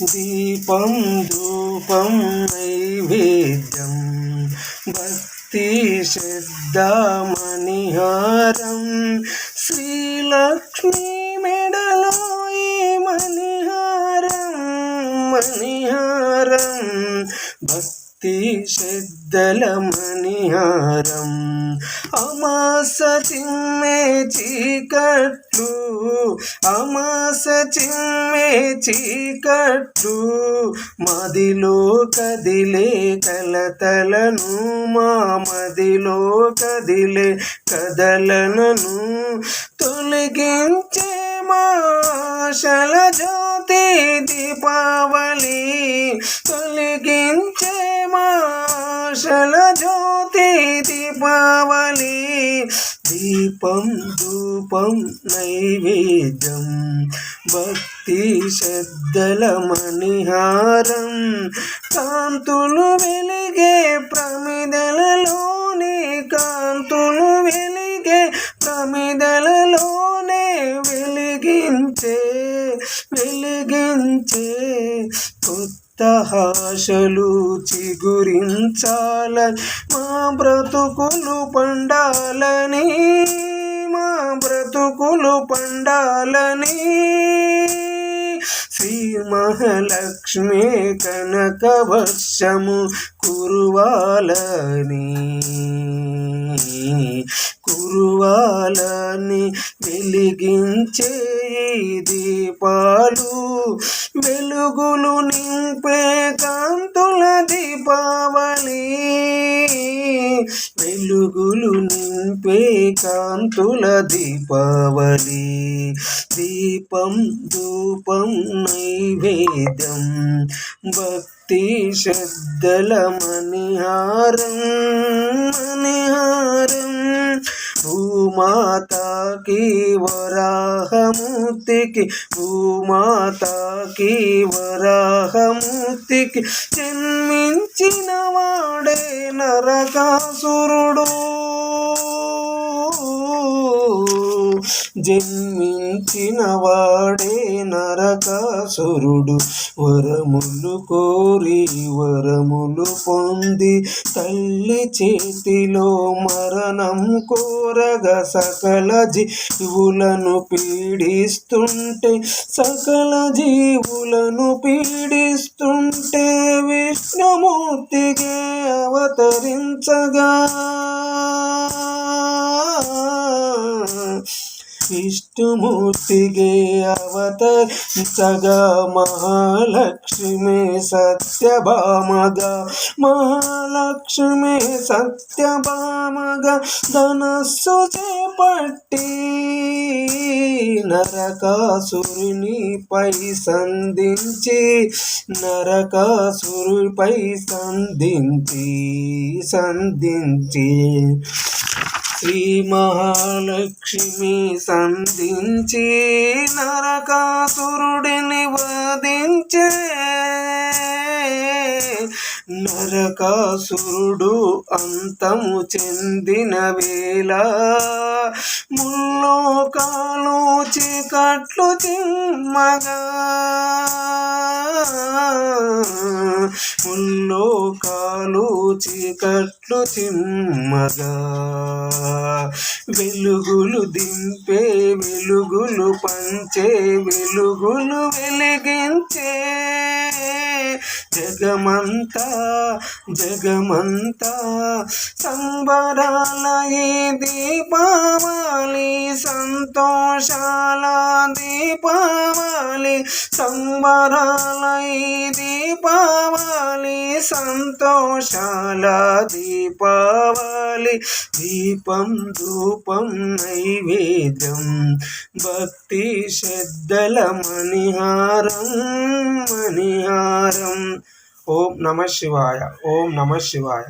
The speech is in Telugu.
దీపం ధూపం నైవేద్యం భక్తి శ్రద్ధామణిహారం శ్రీలక్ష్మీ మెడలో ఈ మణిహారం మణిహారం భక్తి శ్రద్ధల మణిహారం అమాస చిమ్మే చీకట్లు అమాస చిమ్మే చీకట్లు మదిలో కదిలే కలతలను మా మదిలో కదిలే కదలనను తొలగించే మా శలజో జ్యోతి దీపావళి తొలగించే మాషల జ్యోతి దీపావళి. దీపం ధూపం నైవేద్యం భక్తి శ్రద్ధల మణిహారం కాంతులు వెలిగే ప్రమిదలలోని కాంతులు వెలిగే ప్రమిదలలోనే వెలిగించే కొత్త ఆశలు చిగురించాల. మా బ్రతుకులు పండాలని మా బ్రతుకులు పండాలని. శ్రీ మహాలక్ష్మి కనక వర్షము కురువాలని కురువాలని వెలిగించే దీపాలు వెలుగులు నింపే కాంతుల దీపావళి. వెలుగులు నింపే కాంతుల దీపావళి. దీపం ధూపం నైవేద్యం భక్తి శ్రద్ధల మణిహారం మణిహారం. భూమాతాకి వరాహమూర్తికి భూమాతాకి వరాహమూర్తికి జన్మించిన వాడే నరకాసురుడు. జన్మించిన వాడే నరకాసురుడు. వరములు కోరి వరములు పొంది తల్లి చేతిలో మరణం కోరగా సకల జీవులను పీడిస్తుంటే సకల జీవులను పీడిస్తుంటే విష్ణుమూర్తిగా అవతరించగా. విష్ణుమూర్తిಗೆ అవతరించగా మహాలక్ష్మి సత్యభామగా మహాలక్ష్మి సత్యభామగా ధనస్సు చేపట్టి నరకాసురునిపై సంధించి నరకాసురుపై సంధించి సంధించి శ్రీ మహాలక్ష్మి సంధించి నరకాసురుడిని వధించే నరకాసురుడు అంతము చెందిన వేళ ముల్లోకాలు చీకట్లు చిమ్మగా ముల్లోకాలు చీకట్లు చిమ్మగా. వెలుగులు దింపే వెలుగులు పంచే వెలుగులు వెలిగించే. జగమంతా జగమంతా సంబరాల ఈ దీపావళి సంతోషాల దీపావళి సంబరాలై దీపావళి సంతోషాల దీపావళి దీపం ధూపం నైవేద్యం భక్తి శ్రద్ధల మణిహారం మణిహారం. ఓం నమ శివాయ ఓం నమ శివాయ.